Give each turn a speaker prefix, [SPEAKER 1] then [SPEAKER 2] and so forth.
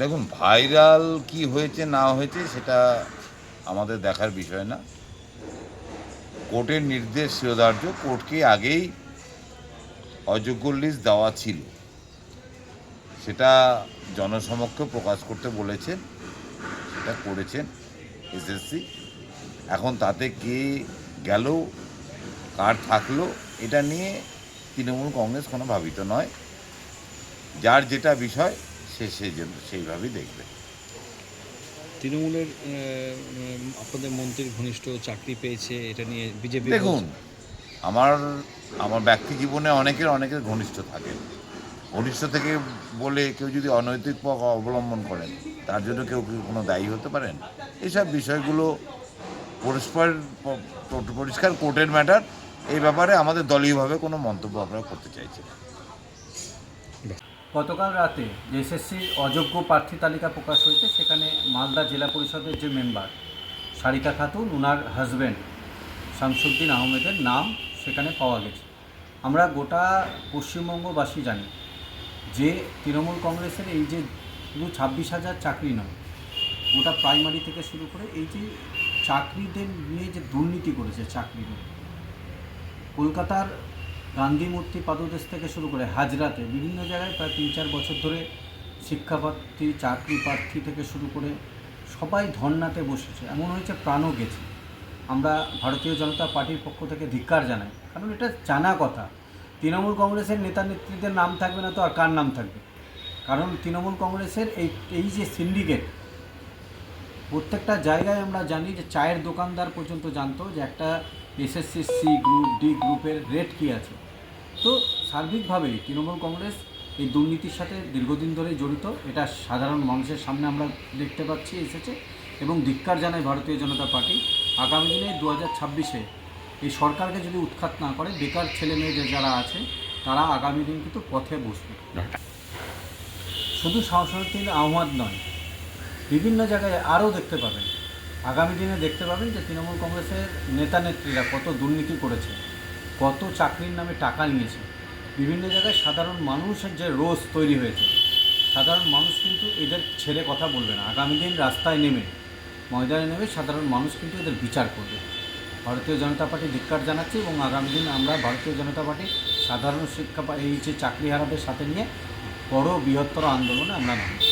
[SPEAKER 1] দেখুন, ভাইরাল কি হয়েছে, না হয়েছে, সেটা আমাদের দেখার বিষয় না। কোর্টের নির্দেশ শিরোধার্য, কোর্টকে আগেই অযোগ্য লিস্ট দেওয়া ছিল। সেটা জনসমক্ষে প্রকাশ করতে বলেছেন, সেটা করেছেন এসএসসি এখন তাতে কে গেল, কার থাকল, এটা নিয়ে তৃণমূল কংগ্রেস কোনো ভাবিত নয়। যার যেটা বিষয় সে সেই জন্য সেইভাবেই দেখবে।
[SPEAKER 2] তৃণমূলের আপনাদের মন্ত্রীর ঘনিষ্ঠ চাকরি পেয়েছে এটা নিয়ে বিজেপি
[SPEAKER 1] দেখুন আমার আমার ব্যক্তি জীবনে অনেকের অনেকের ঘনিষ্ঠ থাকে। ঘনিষ্ঠ থেকে বলে কেউ যদি অনৈতিক পথ অবলম্বন করেন তার জন্য কেউ কি কোনো দায়ী হতে পারেন? এইসব বিষয়গুলো পরিষ্কার পরিষ্কার কোর্টের ম্যাটার। এই ব্যাপারে আমাদের দলীয়ভাবে কোনো মন্তব্য আমরা করতে চাইছি না।
[SPEAKER 3] গতকাল রাতে যে এসএসসির অযোগ্য প্রার্থী তালিকা প্রকাশ হয়েছে। সেখানে মালদা জেলা পরিষদের যে মেম্বার সারিকা খাতুন ওনার হাজব্যান্ড শামসুদ্দিন আহমেদের নাম সেখানে পাওয়া গেছে। আমরা গোটা পশ্চিমবঙ্গবাসী জানি যে তৃণমূল কংগ্রেসের এই যে শুধু ছাব্বিশ হাজার চাকরি নয়, গোটা প্রাইমারি থেকে শুরু করে এই যে চাকরিদের নিয়ে যে দুর্নীতি করেছে চাকরি নিয়ে কলকাতার গান্ধী মূর্তি পাদদেশ থেকে শুরু করে হাজরাতে বিভিন্ন জায়গায় প্রায় তিন চার বছর ধরে শিক্ষাপ্রার্থী চাকরি প্রার্থী থেকে শুরু করে সবাই ধর্নাতে বসেছে। এমন হয়েছে প্রাণও গেছে। আমরা ভারতীয় জনতা পার্টির পক্ষ থেকে ধিক্কার জানাই। কারণ এটা জানা কথা। তৃণমূল কংগ্রেসের নেতা নেত্রীদের নাম থাকবে না তো আর কার নাম থাকবে? কারণ তৃণমূল কংগ্রেসের এই এই যে সিন্ডিকেট প্রত্যেকটা জায়গায় আমরা জানি যে চায়ের দোকানদার পর্যন্ত জানতো যে একটা এসএসসি সি গ্রুপ, ডি গ্রুপের রেট কী আছে? তো সার্বিকভাবেই তৃণমূল কংগ্রেস এই দুর্নীতির সাথে দীর্ঘদিন ধরেই জড়িত। এটা সাধারণ মানুষের সামনে আমরা দেখতে পাচ্ছি, এসেছে। এবং ধিক্কার জানায় ভারতীয় জনতা পার্টি। আগামী দিনে দু হাজার ছাব্বিশে এই সরকারকে যদি উৎখাত না করে, বেকার ছেলে মেয়েদের যারা আছে, তারা আগামী দিন কিন্তু পথে বসবে। শুধু শামসুদ্দিন আহমদ নয়, বিভিন্ন জায়গায় আরও দেখতে পাবেন। আগামী দিনে দেখতে পাবেন যে তৃণমূল কংগ্রেসের নেতা নেত্রীরা কত দুর্নীতি করেছে, কত চাকরির নামে টাকা নিয়েছে। বিভিন্ন জায়গায় সাধারণ মানুষের যে রোষ তৈরি হয়েছে, সাধারণ মানুষ কিন্তু এদের ছেড়ে কথা বলবে না। আগামী দিন রাস্তায় নেমে, ময়দানে নেমে সাধারণ মানুষ কিন্তু এদের বিচার করবে। ভারতীয় জনতা পার্টি ধিক্কার জানাচ্ছে এবং আগামী দিন আমরা ভারতীয় জনতা পার্টি সাধারণ শিক্ষা এই যে চাকরিহারাদের সাথে নিয়ে বড় বৃহত্তর আন্দোলনে আমরা নামব।